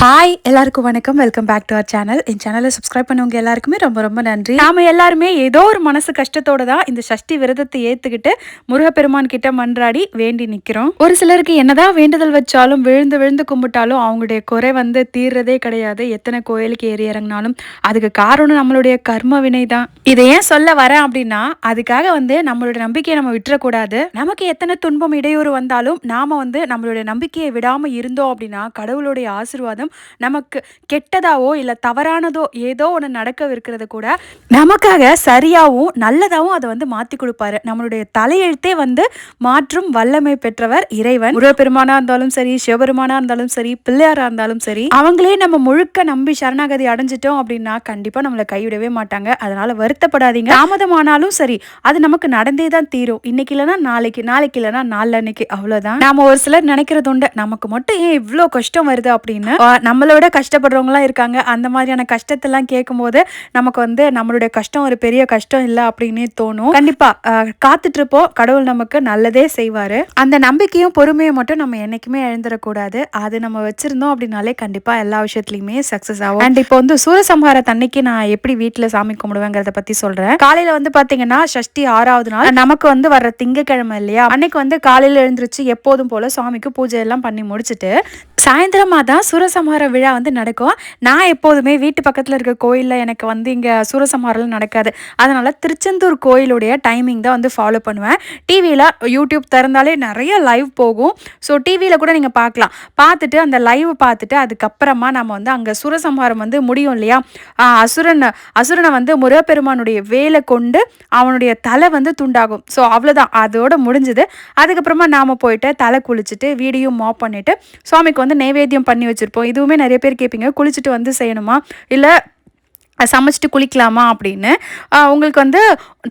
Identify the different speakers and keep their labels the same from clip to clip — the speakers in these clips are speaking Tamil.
Speaker 1: ஹாய் எல்லாருக்கும் வணக்கம். Welcome back to our channel என் சேனலை சப்ஸ்கிரைப் பண்ணவங்க எல்லாருக்குமே ரொம்ப ரொம்ப நன்றி. நாம எல்லாருமே ஏதோ ஒரு மனசு கஷ்டத்தோட தான் இந்த சஷ்டி விரதத்தை ஏத்துக்கிட்டு முருகப்பெருமான் கிட்ட மன்றாடி வேண்டி நிக்கிறோம். ஒரு சிலருக்கு என்னதான் வேண்டுதல் வச்சாலும் விழுந்து விழுந்து கும்பிட்டாலும் அவங்களுடைய குறை வந்து தீர்றதே கிடையாது. எத்தனை கோயிலுக்கு ஏறி இறங்கினாலும் அதுக்கு காரணம் நம்மளுடைய கர்ம வினை தான். இதை ஏன் சொல்ல வரேன் அப்படின்னா அதுக்காக வந்து நம்மளுடைய நம்பிக்கையை நம்ம விட்டுறக்கூடாது. நமக்கு எத்தனை துன்பம் இடையூறு வந்தாலும் நாம வந்து நம்மளுடைய நம்பிக்கையை விடாம இருந்தோம் அப்படின்னா கடவுளுடைய ஆசீர்வாதம் நமக்கு கெட்டதாவோ இல்ல தவறானதோ ஏதோ ஒன்று நடக்கவிருக்கிறது கூட நமக்காக சரியாவும் நல்லதாகவும் அதை வந்து மாத்தி கொடுப்பாரு. நம்மளுடைய தலையெழுத்தே வந்து மாற்றும் வல்லமை பெற்றவர் இறைவன். முருகப்பெருமானா இருந்தாலும் சரி சிவபெருமானா இருந்தாலும் சரி பிள்ளையாரா இருந்தாலும் சரி அவங்களே நம்ம முழுக்க நம்பி சரணாகதி அடைஞ்சிட்டோம் அப்படின்னா கண்டிப்பா நம்மளை கைவிடவே மாட்டாங்க. அதனால வருத்தப்படாதீங்க. தாமதமானாலும் சரி அது நமக்கு நடந்தே தான் தீரும். இன்னைக்கு இல்லைன்னா நாளைக்கு நாளைக்கு இல்லைன்னா அன்னைக்கு அவ்வளவுதான். நாம ஒரு சிலர் நினைக்கிறது உண்டு. நமக்கு மட்டும் ஏன் இவ்வளோ கஷ்டம் வருது அப்படின்னு? நம்மளை விட கஷ்டப்படுறவங்களாம் இருக்காங்க. அந்த மாதிரியான கஷ்டத்தெல்லாம் கேட்கும்போது நமக்கு வந்து நம்மளுடைய கஷ்டம் ஒரு பெரிய கஷ்டம் இல்லை அப்படின்னே தோணும். கண்டிப்பா ஆ, காத்துட்டு இருப்போம் கடவுள் நமக்கு நல்லதே செய்வாரு. அந்த நம்பிக்கையும் பொறுமையும் மட்டும் நம்ம என்னைக்குமே இழந்துடக்கூடாது. அது நம்ம வச்சிருந்தோம் அப்படின்னாலே கண்டிப்பா எல்லா விஷயத்துலயுமே சக்சஸ் ஆகும். அண்ட் இப்போ வந்து சூரசம்ஹார தன்னைக்கு நான் எப்படி வீட்டுல சாமி கும்பிடுவேங்கிறத பத்தி சொல்றேன். காலையில வந்து பாத்தீங்கன்னா சஷ்டி ஆறாவது நாள். நமக்கு வந்து வர்ற திங்கக்கிழமை இல்லையா? அன்னைக்கு வந்து காலையில எழுந்திருச்சு எப்போதும் போல சுவாமிக்கு பூஜை எல்லாம் பண்ணி முடிச்சிட்டு சாயந்தரமாக தான் சூரசம்ஹார விழா வந்து நடக்கும். நான் எப்போதுமே வீட்டு பக்கத்தில் இருக்க கோயிலில் எனக்கு வந்து இங்கே சூரசம்ஹாரம் நடக்காது. அதனால் திருச்செந்தூர் கோயிலுடைய டைமிங் தான் வந்து ஃபாலோ பண்ணுவேன். டிவியில் யூடியூப் திறந்தாலே நிறைய லைவ் போகும். ஸோ டிவியில் கூட நீங்கள் பார்க்கலாம். பார்த்துட்டு அந்த லைவ் பார்த்துட்டு அதுக்கப்புறமா நம்ம வந்து அங்கே சூரசம்ஹாரம் வந்து முடியும் இல்லையா? அசுரன் அசுரனை வந்து முருகப்பெருமானுடைய வேலை கொண்டு அவனுடைய தலை வந்து துண்டாகும். ஸோ அவ்வளோதான் அதோட முடிஞ்சுது. அதுக்கப்புறமா நாம் போயிட்டு தலை குளிச்சுட்டு வீடியும் மாப் பண்ணிவிட்டு சுவாமிக்கு வந்து நைவேத்தியம் பண்ணி வச்சுருப்போம். இதுவுமே நிறைய பேர் கேட்பீங்க குளிச்சுட்டு வந்து செய்யணுமா? இல்லை சமைச்சிட்டு குளிக்கலாமா அப்படின்னு. உங்களுக்கு வந்து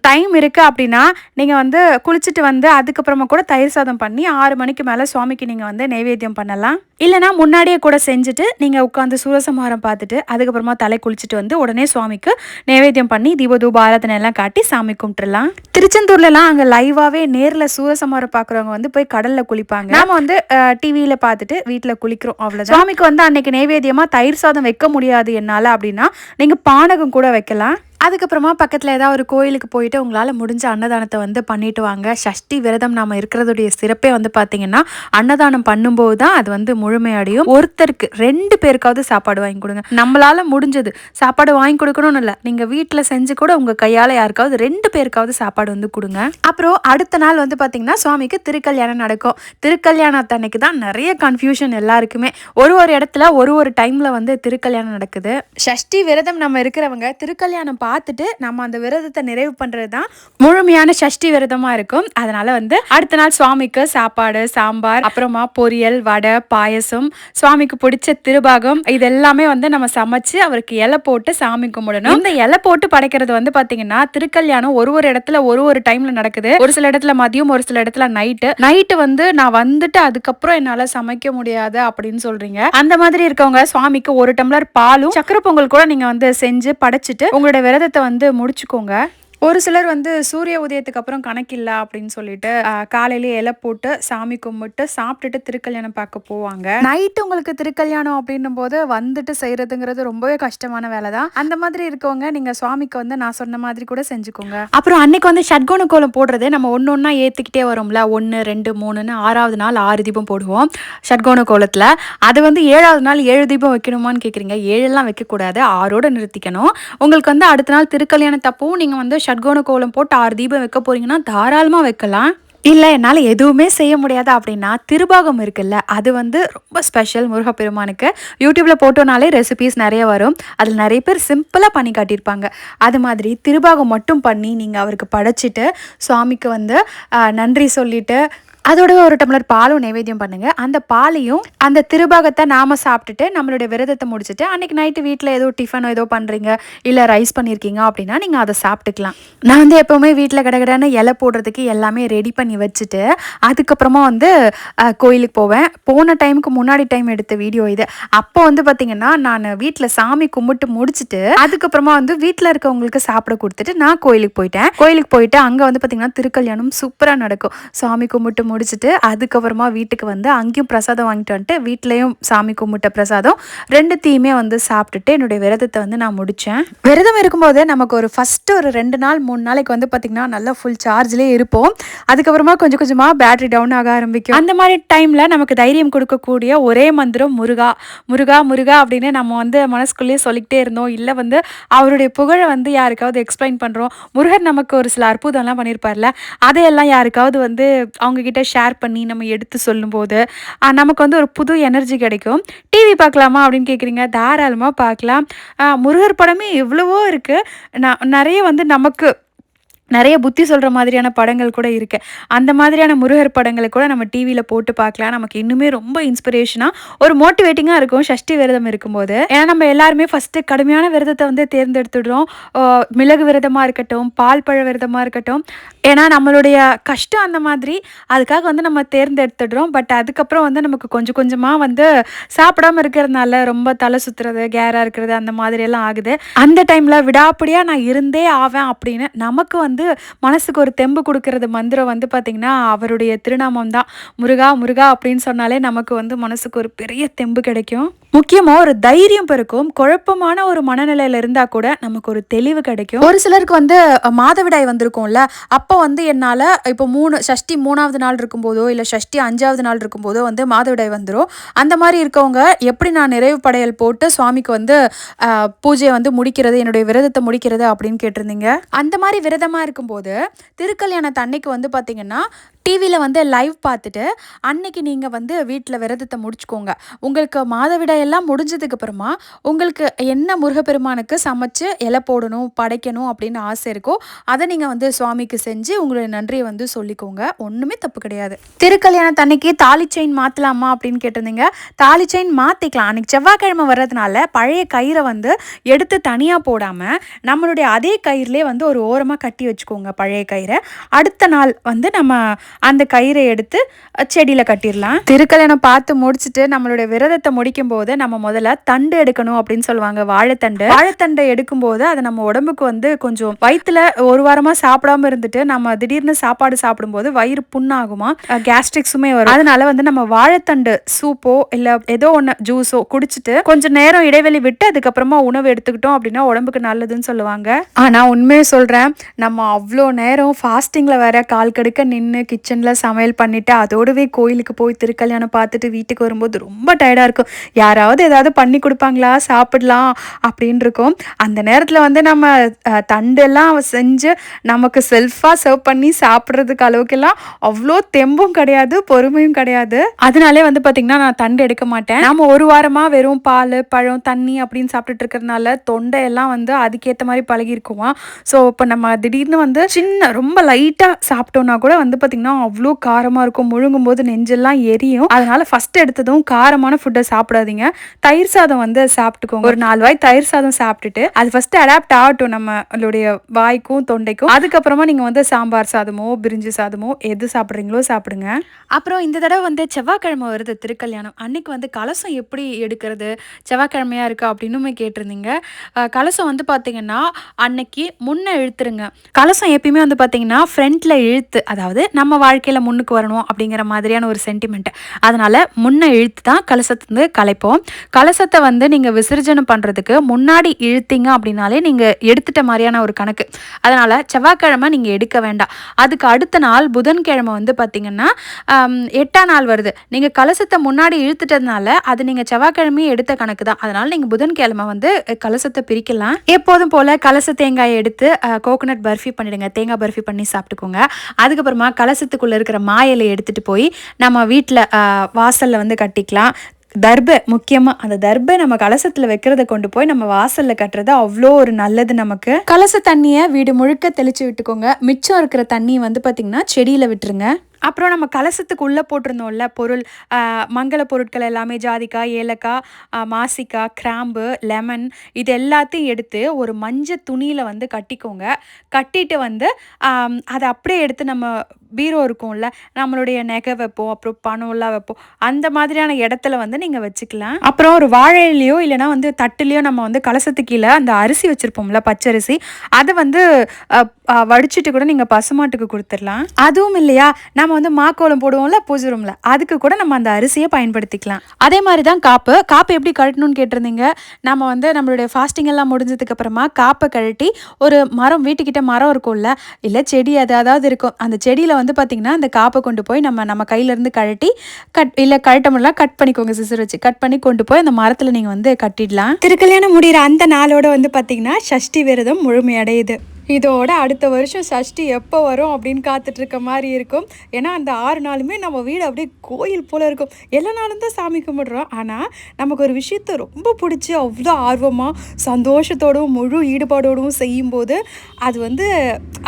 Speaker 1: டைம் இருக்குது அப்படின்னா நீங்கள் வந்து குளிச்சுட்டு வந்து அதுக்கப்புறமா கூட தயிர் சாதம் பண்ணி ஆறு மணிக்கு மேலே சுவாமிக்கு நீங்கள் வந்து நைவேத்தியம் பண்ணலாம். இல்லைனா முன்னாடியே கூட செஞ்சுட்டு நீங்கள் உட்காந்து சூரசம்ஹாரம் பார்த்துட்டு அதுக்கப்புறமா தலை குளிச்சுட்டு வந்து உடனே சுவாமிக்கு நைவேத்தியம் பண்ணி தீப தூப ஆராதனை எல்லாம் காட்டி சாமி கும்பிட்டுலாம் திருச்செந்தூர்லலாம் அங்கே லைவாகவே நேரில் சூரசம்ஹாரம் பார்க்குறவங்க வந்து போய் கடலில் குளிப்பாங்க. நாம வந்து டிவியில் பார்த்துட்டு வீட்டில் குளிக்கிறோம் அவ்வளோ சுவாமிக்கு வந்து அன்னைக்கு நைவேத்தியமாக தயிர் சாதம் வைக்க முடியாது என்னால் அப்படின்னா நீங்கள் பானகம் கூட வைக்கலாம். அதுக்கப்புறமா பக்கத்தில் ஏதாவது ஒரு கோயிலுக்கு போயிட்டு உங்களால் முடிஞ்ச அன்னதானத்தை வந்து பண்ணிட்டு வாங்க. சஷ்டி விரதம் நாம் இருக்கிறதுடைய சிறப்பே வந்து பார்த்தீங்கன்னா அன்னதானம் பண்ணும்போது தான் அது வந்து முழுமையடையும் ஒருத்தருக்கு ரெண்டு பேருக்காவது சாப்பாடு வாங்கி கொடுங்க. நம்மளால் முடிஞ்சது சாப்பாடு வாங்கி கொடுக்கணும்னு இல்லை. நீங்கள் வீட்டில் செஞ்சு கூட உங்கள் கையால் யாருக்காவது ரெண்டு பேருக்காவது சாப்பாடு வந்து கொடுங்க. அப்புறம் அடுத்த நாள் வந்து பார்த்தீங்கன்னா சுவாமிக்கு திருக்கல்யாணம் நடக்கும். திருக்கல்யாணத்தன்னைக்கு தான் நிறைய கன்ஃபியூஷன் எல்லாருக்குமே. ஒரு ஒரு இடத்துல ஒரு ஒரு டைமில் வந்து திருக்கல்யாணம் நடக்குது. சஷ்டி விரதம் நம்ம இருக்கிறவங்க திருக்கல்யாணம் பார்த்துட்டு நம்ம அந்த விரதத்தை நிறைவு பண்ணுறது தான் முழுமையான சஷ்டி விரதமாக இருக்கும். அதனால் வந்து அடுத்த நாள் சுவாமிக்கு சாப்பாடு சாம்பார் அப்புறமா பொரியல் வடை பாயசம் சுவாமிக்கு பிடிச்ச திருபாகம் இது எல்லாமே வந்து நம்ம சமைச்சு அவருக்கு இலை போட்டு சாமி கும்பிடணும். இந்த இலை போட்டு படைக்கிறது வந்து பார்த்தீங்கன்னா திருக்கல்யாணம் ஒரு ஒரு இடத்துல ஒரு ஒரு டைம்ல நடக்குது. ஒரு சில இடத்துல மதியம் ஒரு சில இடத்துல நைட்டு நைட்டு வந்து நான் வந்துட்டு அதுக்கப்புறம் என்னால் சமைக்க முடியாது அப்படின்னு சொல்றீங்க. அந்த மாதிரி இருக்கவங்க சுவாமிக்கு ஒரு டம்ளர் பாலும் சக்கரை பொங்கல் கூட நீங்க வந்து செஞ்சு படைச்சிட்டு உங்களோட விரதத்தை வந்து முடிச்சுக்கோங்க. ஒரு சிலர் வந்து சூரிய உதயத்துக்கு அப்புறம் கணக்கில்ல அப்படின்னு சொல்லிட்டு காலையிலேயே காலையிலே இலை போட்டு சாமி கும்பிட்டு சாப்பிட்டுட்டு திருக்கல்யாணம் பார்க்க போவாங்க. நைட்டு உங்களுக்கு திருக்கல்யாணம் அப்படின்னும் போது வந்துட்டு செய்யறதுங்கிறது ரொம்பவே கஷ்டமான வேலை தான். அந்த மாதிரி இருக்கவங்க நீங்க சுவாமிக்கு வந்து நான் சொன்ன மாதிரி கூட செஞ்சுக்கோங்க. அப்புறம் அன்னைக்கு வந்து ஷட்கோண கோலம் போடுறது நம்ம ஒன்று ஒன்றா ஏற்றிக்கிட்டே வரோம்ல. ஒன்று ரெண்டு மூணுன்னு ஆறாவது நாள் ஆறு தீபம் போடுவோம் ஷட்கோண கோலத்தில். அது வந்து ஏழாவது நாள் ஏழு தீபம் வைக்கணுமான்னு கேட்குறீங்க ஏழெல்லாம் வைக்கக்கூடாது. ஆறோட நிறுத்திக்கணும். உங்களுக்கு வந்து அடுத்த நாள் திருக்கல்யாணத்தப்பவும் நீங்கள் வந்து ஷட்கோண கோலம் போட்டு ஆறு தீபம் வைக்க போறீங்கன்னா தாராளமாக வைக்கலாம். இல்லை என்னால் எதுவுமே செய்ய முடியாது அப்படின்னா திருபாகம் இருக்குல்ல அது வந்து ரொம்ப ஸ்பெஷல் முருகப்பெருமானுக்கு. யூடியூப்பில் போட்டோனாலே ரெசிபீஸ் நிறைய வரும். அதில் நிறைய பேர் சிம்பிளாக பண்ணி காட்டியிருப்பாங்க. அது மாதிரி திருபாகம் மட்டும் பண்ணி நீங்கள் அவருக்கு படைச்சிட்டு சுவாமிக்கு வந்து நன்றி சொல்லிட்டு அதோட ஒரு டம்ளர் பாலும் நைவேத்தியம் பண்ணுங்க. அந்த பாலையும் அந்த திருபாகத்தை நாம சாப்பிட்டுட்டு நம்மளுடைய விரதத்தை முடிச்சுட்டு அன்னைக்கு நைட்டு வீட்டில் ஏதோ டிஃபனோ ஏதோ பண்றீங்க இல்லை ரைஸ் பண்ணியிருக்கீங்க அப்படின்னா நீங்கள் அதை சாப்பிட்டுக்கலாம். நான் வந்து எப்போவுமே வீட்டில் கடகடன்னு இலை போடுறதுக்கு எல்லாமே ரெடி பண்ணி வச்சுட்டு அதுக்கப்புறமா வந்து கோயிலுக்கு போவேன். போன டைமுக்கு முன்னாடி டைம் எடுத்த வீடியோ இது. அப்போ வந்து பார்த்தீங்கன்னா நான் வீட்டில் சாமி கும்பிட்டு முடிச்சுட்டு அதுக்கப்புறமா வந்து வீட்டில் இருக்கவங்களுக்கு சாப்பிட கொடுத்துட்டு நான் கோயிலுக்கு போயிட்டேன். கோயிலுக்கு போயிட்டு அங்கே வந்து பார்த்தீங்கன்னா திருக்கல்யாணம் சூப்பராக நடக்கும். சாமி கும்பிட்டு முடிச்சுட்டு அதுக்கப்புறமா வீட்டுக்கு வந்து அங்கேயும் பிரசாதம் வாங்கிட்டு வந்துட்டு வீட்லேயும் சாமி கும்பிட்ட பிரசாதம் ரெண்டுத்தையுமே வந்து சாப்பிட்டுட்டு என்னுடைய விரதத்தை வந்து நான் முடித்தேன் விரதம் இருக்கும்போது நமக்கு ஒரு ஃபஸ்ட்டு ஒரு ரெண்டு நாள் மூணு நாளைக்கு வந்து பார்த்திங்கன்னா நல்லா ஃபுல் சார்ஜ்லேயே இருப்போம். அதுக்கப்புறமா கொஞ்சம் கொஞ்சமாக பேட்டரி டவுன் ஆக ஆரம்பிக்கும். அந்த மாதிரி டைமில் நமக்கு தைரியம் கொடுக்கக்கூடிய ஒரே மந்திரம் முருகா. முருகா முருகா அப்படின்னு நம்ம வந்து மனசுக்குள்ளேயே சொல்லிக்கிட்டே இருந்தோம். இல்லை வந்து அவருடைய புகழை வந்து யாருக்காவது எக்ஸ்பிளைன் பண்ணுறோம் முருகர் நமக்கு ஒரு சில அற்புதம்லாம் பண்ணியிருப்பார்ல அதையெல்லாம் யாருக்காவது வந்து அவங்கக்கிட்ட ஷேர் பண்ணி நம்ம எடுத்து சொல்லும்போது நமக்கு வந்து ஒரு புது எனர்ஜி கிடைக்கும். டிவி பார்க்கலாமா அப்படின்னு கேட்குறீங்க தாராளமாக பார்க்கலாம். முருகர் படமே எவ்வளவோ இருக்குது நான் நிறைய வந்து நமக்கு நிறைய புத்தி சொல்கிற மாதிரியான படங்கள் கூட இருக்குது அந்த மாதிரியான முருகர் படங்களை கூட நம்ம டிவியில் போட்டு பார்க்கலாம். நமக்கு இன்னுமே ரொம்ப இன்ஸ்பிரேஷனாக ஒரு மோட்டிவேட்டிங்காக இருக்கும் சஷ்டி விரதம் இருக்கும்போது. ஏன்னா நம்ம எல்லாருமே ஃபஸ்ட்டு கடுமையான விரதத்தை வந்து தேர்ந்தெடுத்துடுறோம். மிளகு விரதமாக இருக்கட்டும் பால் பழ விரதமாக இருக்கட்டும். ஏன்னா நம்மளுடைய கஷ்டம் அந்த மாதிரி அதுக்காக வந்து நம்ம தேர்ந்தெடுத்துடுறோம். பட் அதுக்கப்புறம் வந்து நமக்கு கொஞ்சம் கொஞ்சமாக வந்து சாப்பிடாம இருக்கிறதுனால ரொம்ப தலை சுற்றுறது கேராக இருக்கிறது அந்த மாதிரியெல்லாம் ஆகுது. அந்த டைமில் விடாப்படியாக நான் இருந்தே ஆவேன் அப்படின்னு நமக்கு வந்து வந்து மனசுக்கு ஒரு தெம்பு கொடுக்கறது மந்திரம் வந்து பார்த்திங்கன்னா அவருடைய திருநாமம் தான் முருகா முருகா அப்படின்னு சொன்னாலே நமக்கு வந்து மனசுக்கு ஒரு பெரிய தெம்பு கிடைக்கும். முக்கியமாக ஒரு தைரியம் பிறக்கும். குழப்பமான ஒரு மனநிலையில் இருந்தால் கூட நமக்கு ஒரு தெளிவு கிடைக்கும். ஒரு சிலருக்கு வந்து மாதவிடாய் வந்திருக்கும்ல. அப்போ வந்து என்னால் இப்போ மூணு சஷ்டி மூணாவது நாள் இருக்கும்போதோ இல்லை சஷ்டி அஞ்சாவது நாள் இருக்கும்போதோ வந்து மாதவிடாய் வந்துடும் அந்த மாதிரி இருக்கவங்க எப்படி நான் நிறைவு படையல் போட்டு சுவாமிக்கு வந்து பூஜையை வந்து முடிக்கிறது என்னுடைய விரதத்தை முடிக்கிறது அப்படின்னு கேட்டிருந்தீங்க? அந்த மாதிரி விரதமாக இருக்கும்போது திருக்கல்யாணத்து அன்னைக்கு வந்து பார்த்தீங்கன்னா டிவியில் வந்து லைவ் பார்த்துட்டு அன்னைக்கு நீங்கள் வந்து வீட்டில் விரதத்தை முடிச்சுக்கோங்க. உங்களுக்கு மாதவிடாய் எல்லாம் முடிஞ்சதுக்கு அப்புறமா உங்களுக்கு என்ன முருகப்பெருமானுக்கு சமைச்சு இலை போடணும் படைக்கணும் அப்படின்னு ஆசை இருக்கோ அதை நீங்கள் வந்து சுவாமிக்கு செஞ்சு உங்களுடைய நன்றியை வந்து சொல்லிக்கோங்க. ஒன்றுமே தப்பு கிடையாது. திருக்கல்யாணத்து அன்னைக்கு தாலி செயின் மாற்றலாமா அப்படின்னு கேட்டிருந்தீங்க. தாலி செயின் மாற்றிக்கலாம் அன்னைக்கு செவ்வாய்க்கிழமை வர்றதுனால பழைய கயிறை வந்து எடுத்து தனியாக போடாமல் நம்மளுடைய அதே கயிறுலேயே வந்து ஒரு ஓரமாக கட்டி வச்சுக்கோங்க பழைய கயிறை. அடுத்த நாள் வந்து நம்ம அந்த கயிறை எடுத்து செடியில் கட்டிடலாம் திருக்கல்யாணம் பார்த்து முடிச்சுட்டு நம்மளுடைய விரதத்தை முடிக்கும் போது நம்ம முதல்ல தண்டு எடுக்கணும் அப்படின்னு சொல்லுவாங்க வாழைத்தண்டு. வாழைத்தண்டை எடுக்கும் போது அது நம்ம உடம்புக்கு வந்து கொஞ்சம் வயிற்றுல ஒரு வாரமாக சாப்பிடாம இருந்துட்டு நம்ம திடீர்னு சாப்பாடு சாப்பிடும்போது வயிறு புண்ணாகுமா? கேஸ்ட்ரிக்ஸுமே வரும். அதனால வந்து நம்ம வாழைத்தண்டு சூப்போ இல்லை ஏதோ ஒன்று ஜூஸோ குடிச்சிட்டு கொஞ்சம் நேரம் இடைவெளி விட்டு அதுக்கப்புறமா உணவு எடுத்துக்கிட்டோம் அப்படின்னா உடம்புக்கு நல்லதுன்னு சொல்லுவாங்க. ஆனால் உண்மையை சொல்கிறேன் நம்ம அவ்வளோ நேரம் ஃபாஸ்டிங்கில் வேற கால் கடுக்க நின்று கிச்சனில் சமையல் பண்ணிவிட்டு அதோடவே கோயிலுக்கு போய் திருக்கல்யாணம் பார்த்துட்டு வீட்டுக்கு வரும்போது ரொம்ப டயர்டாக இருக்கும். யாராவது ஏதாவது பண்ணி கொடுப்பாங்களா? சாப்பிடலாம் அப்படின்னு இருக்கும். அந்த நேரத்தில் வந்து நம்ம தண்டெல்லாம் செஞ்சு நமக்கு செல்ஃபாக சர்வ் பண்ணி சாப்பிட்றதுக்கு அளவுக்கெல்லாம் அவ்வளோ தெம்பும் கிடையாது பொறுமையும் கிடையாது. அதனாலே வந்து பார்த்திங்கன்னா நான் தண்டு எடுக்க மாட்டேன். நம்ம ஒரு வாரமாக வெறும் பால் பழம் தண்ணி அப்படின்னு சாப்பிட்டுட்டு இருக்கிறதுனால தொண்டையெல்லாம் வந்து அதுக்கேற்ற மாதிரி பழகிருக்குவான் ஸோ இப்போ நம்ம திடீர்னு வந்து சின்ன ரொம்ப லைட்டாக சாப்பிட்டோம்னா கூட வந்து பார்த்திங்கன்னா அவ்வளோ காரமாக இருக்கும். முழுங்கும் போது நெஞ்செல்லாம் எரியும். அதனால் ஃபஸ்ட்டு எடுத்ததும் காரமான ஃபுட்டை சாப்பிடாதீங்க. தயிர் சாதம் வந்து சாப்பிட்டுக்கோங்க. ஒரு நாலு வாய் தயிர் சாதம் சாப்பிட்டுட்டு அது ஃபஸ்ட்டு அடாப்ட் ஆகட்டும் நம்மளுடைய வாய்க்கும் தொண்டைக்கும். அதுக்கப்புறமா நீங்கள் வந்து சாம்பார் சாதமோ பிரிஞ்சு சாதமோ எது சாப்பிட்றீங்களோ சாப்பிடுங்க. அப்புறம் இந்த தடவை வந்து செவ்வாய்க்கிழமை வருது திருக்கல்யாணம். அன்னைக்கு வந்து கலசம் எப்படி எடுக்கிறது? செவ்வாய்க்கிழமையாக இருக்கா அப்படின்னுமே கேட்டிருந்தீங்க. கலசம் வந்து பார்த்தீங்கன்னா அன்னைக்கு முன்னே இழுத்துருங்க. கலசம் எப்பயுமே வந்து பார்த்தீங்கன்னா ஃப்ரண்ட்டில் இழுத்து அதாவது நம்ம வாழ்க்கையில் முன்னுக்கு வரணும் அப்படிங்கிற மாதிரியான ஒரு சென்டிமெண்ட் அதனால் முன்ன இழுத்து தான் கலசத்தை வந்து கலைப்போம். கலசத்தை வந்து நீங்கள் விசர்ஜனம் பண்ணுறதுக்கு முன்னாடி இழுத்தீங்க அப்படின்னாலே நீங்கள் எடுத்துட்ட மாதிரியான ஒரு கணக்கு. அதனால் செவ்வாய்க்கிழமை நீங்கள் எடுக்க வேண்டாம். அதுக்கு அடுத்த நாள் புதன்கிழமை வந்து பார்த்திங்கன்னா எட்டாம் நாள் வருது. நீங்கள் கலசத்தை முன்னாடி இழுத்துட்டதுனால அது நீங்கள் செவ்வாய்க்கிழமையே எடுத்த கணக்கு தான். அதனால் நீங்கள் புதன்கிழமை வந்து கலசத்தை பிரிக்கலாம். எப்போதும் போல் கலச தேங்காயை எடுத்து கோகோனட் பர்ஃபி பண்ணிடுங்க. தேங்காய் பர்ஃபி பண்ணி சாப்பிட்டுக்கோங்க. அதுக்கப்புறமா கலசத்துக்குள்ளே இருக்கிற மாயலை எடுத்துகிட்டு போய் நம்ம வீட்டில் வாசலில் வந்து கட்டிக்கலாம். தர்பை முக்கியமாக அந்த தர்பை நம்ம கலசத்தில் வைக்கிறத கொண்டு போய் நம்ம வாசலில் கட்டுறது அவ்வளோ ஒரு நல்லது நமக்கு. கலச தண்ணியை வீடு முழுக்க தெளித்து விட்டுக்கோங்க. மிச்சம் இருக்கிற தண்ணி வந்து பார்த்திங்கன்னா செடியில் விட்டுருங்க. அப்புறம் நம்ம கலசத்துக்கு உள்ளே போட்டிருந்தோம்ல பொருள் மங்கள பொருட்கள் எல்லாமே ஜாதிக்காய் ஏலக்காய் மாசிக்காய் கிராம்பு லெமன் இது எல்லாத்தையும் எடுத்து ஒரு மஞ்சள் துணியில் வந்து கட்டிக்கோங்க. கட்டிட்டு வந்து அதை அப்படியே எடுத்து நம்ம பீரோ இருக்கும்ல நம்மளுடைய நகை வைப்போம் அப்புறம் பணம்லாம் வைப்போம். அந்த மாதிரியான இடத்துல வந்து நீங்கள் வச்சுக்கலாம். அப்புறம் ஒரு வாழையிலையோ இல்லைனா வந்து தட்டுலேயோ நம்ம வந்து கலசத்துக்கு கீழே அந்த அரிசி வச்சுருப்போம்ல பச்சரிசி அதை வந்து வடிச்சிட்டு கூட நீங்கள் பசுமாட்டுக்கு கொடுத்துடலாம். அதுவும் இல்லையா நம்ம வந்து மாக்கோலம் போடுவோம்ல பூஜை ரூமில் அதுக்கு கூட நம்ம அந்த அரிசியை பயன்படுத்திக்கலாம். அதே மாதிரி தான் காப்பு. காப்பு எப்படி கழட்டணும்னு கேட்டிருந்தீங்க? நம்ம வந்து நம்மளுடைய ஃபாஸ்டிங் எல்லாம் முடிஞ்சதுக்கு அப்புறமா காப்பை கழட்டி ஒரு மரம் வீட்டுக்கிட்ட மரம் இருக்கும்ல இல்லை செடி அது அதாவது இருக்கும். அந்த செடியில் வந்து பார்த்திங்கன்னா அந்த காப்பை கொண்டு போய் நம்ம நம்ம கையிலேருந்து கழட்டி கட் இல்லை கழட்ட கட் பண்ணிக்கோங்க சிசர் வச்சு. கட் பண்ணி கொண்டு போய் அந்த மரத்தில் நீங்கள் வந்து கட்டிடலாம். திருக்கல்யாணம் முடிகிற அந்த நாளோட வந்து பார்த்திங்கன்னா சஷ்டி விரதம் முழுமையடையுது. இதோட அடுத்த வருஷம் சஷ்டி எப்போ வரும் அப்படின்னு காத்துட்ருக்க மாதிரி இருக்கும். ஏன்னா அந்த ஆறு நாளுமே நம்ம வீடு அப்படியே கோயில் போல் இருக்கும். எல்லா நாளும் தான் சாமி கும்பிடுறோம். ஆனால் நமக்கு ஒரு விஷயத்த ரொம்ப பிடிச்சி அவ்வளோ ஆர்வமாக சந்தோஷத்தோடும் முழு ஈடுபாடோடும் செய்யும்போது அது வந்து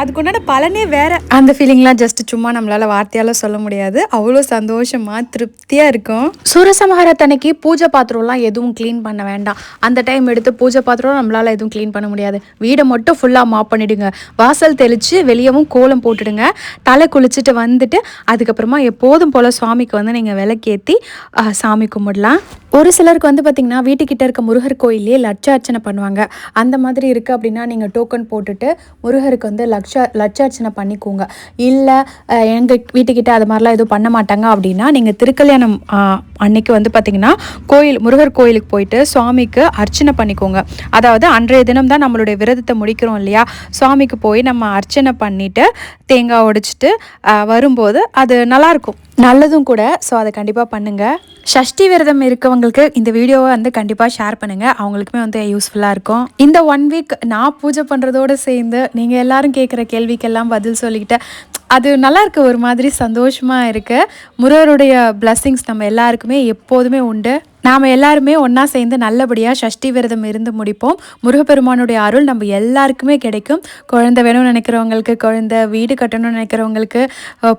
Speaker 1: அதுக்குண்டான பலனே வேற. அந்த ஃபீலிங்லாம் ஜஸ்ட் சும்மா நம்மளால் வார்த்தையால் சொல்ல முடியாது. அவ்வளோ சந்தோஷமாக திருப்தியாக இருக்கும். சூரசமஹாரத்தனைக்கு பூஜை பாத்திரம்லாம் எதுவும் க்ளீன் பண்ண வேண்டாம். அந்த டைம் எடுத்து பூஜை பாத்திரம் நம்மளால் எதுவும் க்ளீன் பண்ண முடியாது. வீடை மட்டும் ஃபுல்லாக மாப் பண்ணிடுங்க. வாசல் தெளித்து வெளியவும் கோலம் போட்டுடுங்க. தலை குளிச்சுட்டு வந்துட்டு அதுக்கப்புறமா எப்போதும் போல் சுவாமிக்கு வந்து நீங்கள் விளக்கேற்றி சாமி கும்பிடலாம். ஒரு சிலருக்கு வந்து பார்த்திங்கன்னா வீட்டுக்கிட்ட இருக்க முருகர் கோயிலே லட்ச அர்ச்சனை பண்ணுவாங்க. அந்த மாதிரி இருக்குது அப்படின்னா நீங்கள் டோக்கன் போட்டுட்டு முருகருக்கு வந்து லட்ச லட்ச அர்ச்சனை பண்ணிக்கோங்க. இல்லை எங்கள் வீட்டுக்கிட்ட அது மாதிரிலாம் எதுவும் பண்ண மாட்டாங்க அப்படின்னா நீங்கள் திருக்கல்யாணம் அன்னைக்கு வந்து பார்த்திங்கன்னா கோயில் முருகர் கோயிலுக்கு போயிட்டு சுவாமிக்கு அர்ச்சனை பண்ணிக்கோங்க. அதாவது அன்றைய தினம் தான் நம்மளுடைய விரதத்தை முடிக்கிறோம் இல்லையா? சுவாமிக்கு போய் நம்ம அர்ச்சனை பண்ணிட்டு தேங்காய் உடைச்சிட்டு வரும்போது அது நல்லாயிருக்கும். நல்லதும் கூட ஸோ அதை கண்டிப்பாக பண்ணுங்கள் ஷஷ்டி விரதம் இருக்கவங்களுக்கு இந்த வீடியோவை வந்து கண்டிப்பாக ஷேர் பண்ணுங்கள் அவங்களுக்குமே வந்து யூஸ்ஃபுல்லாக இருக்கும். இந்த ஒன் வீக் நான் பூஜை பண்ணுறதோடு சேர்ந்து நீங்கள் எல்லாரும் கேட்குற கேள்விக்கெல்லாம் பதில் சொல்லிக்கிட்டு அது நல்லா இருக்கு. ஒரு மாதிரி சந்தோஷமாக இருக்கு. முருகருடைய பிளஸ்ஸிங்ஸ் நம்ம எல்லாருக்குமே எப்போதுமே உண்டு. நாம் எல்லாருமே ஒன்றா சேர்ந்து நல்லபடியாக சஷ்டி விரதம் இருந்து முடிப்போம். முருகப்பெருமானுடைய அருள் நம்ம எல்லாருக்குமே கிடைக்கும். குழந்தை வேணும்னு நினைக்கிறவங்களுக்கு குழந்தை வீடு கட்டணும்னு நினைக்கிறவங்களுக்கு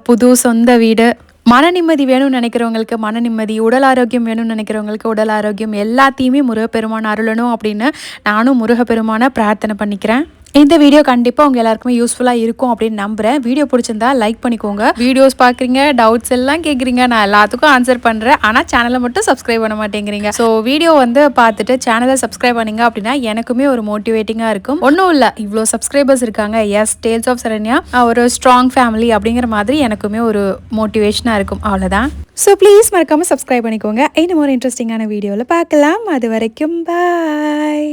Speaker 1: புது சொந்த வீடு மன நிம்மதி வேணும்னு நினைக்கிறவங்களுக்கு மன நிம்மதி உடல் ஆரோக்கியம் வேணும்னு நினைக்கிறவங்களுக்கு உடல் ஆரோக்கியம் எல்லாத்தையுமே முருகப்பெருமான் அருளணும் அப்படின்னு நானும் முருகப்பெருமானை பிரார்த்தனை பண்ணிக்கிறேன். இந்த வீடியோ கண்டிப்பாக உங்கள் எல்லாருக்குமே யூஸ்ஃபுல்லாக இருக்கும் அப்படின்னு நம்புகிறேன் வீடியோ பிடிச்சிருந்தா லைக் பண்ணிக்கோங்க. வீடியோஸ் பார்க்குறீங்க டவுட்ஸ் எல்லாம் கேட்குறீங்க நான் எல்லாத்துக்கும் ஆன்சர் பண்ணுறேன் ஆனால் சேனலை மட்டும் சப்ஸ்கிரைப் பண்ண மாட்டேங்கிறீங்க. ஸோ வீடியோ வந்து பார்த்துட்டு சேனலை சப்ஸ்கிரைப் பண்ணிங்க அப்படின்னா எனக்குமே ஒரு மோட்டிவேட்டிங்காக இருக்கும். ஒன்றும் இல்லை இவ்வளோ சப்ஸ்கிரைபர்ஸ் இருக்காங்க. எஸ் டேல்ஸ் ஆஃப் சரண்யா ஒரு ஸ்ட்ராங் ஃபேமிலி அப்படிங்கிற மாதிரி எனக்குமே ஒரு மோட்டிவேஷனாக இருக்கும். அவ்வளோதான் ஸோ ப்ளீஸ் மறக்காமல் சப்ஸ்கிரைப் பண்ணிக்கோங்க. இன்னும் ஒரு இன்ட்ரெஸ்டிங்கான வீடியோவில் பார்க்கலாம். அது வரைக்கும் பாய்